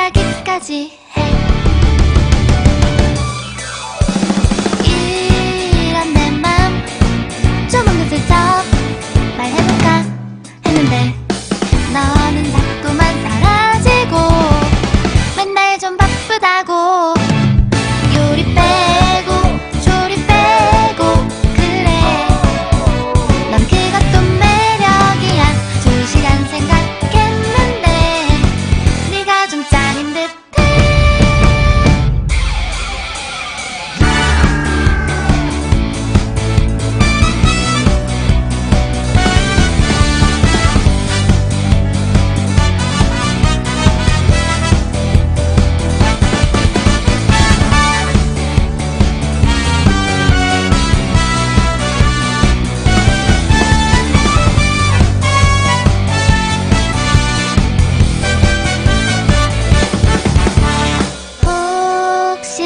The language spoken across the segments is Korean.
일하기까지 해.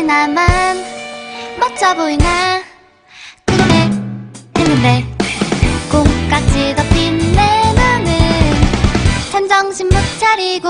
나만 멋져 보이나? 궁금해 했는데 꽁깍지 덮인 내 눈은 한정신 못 차리고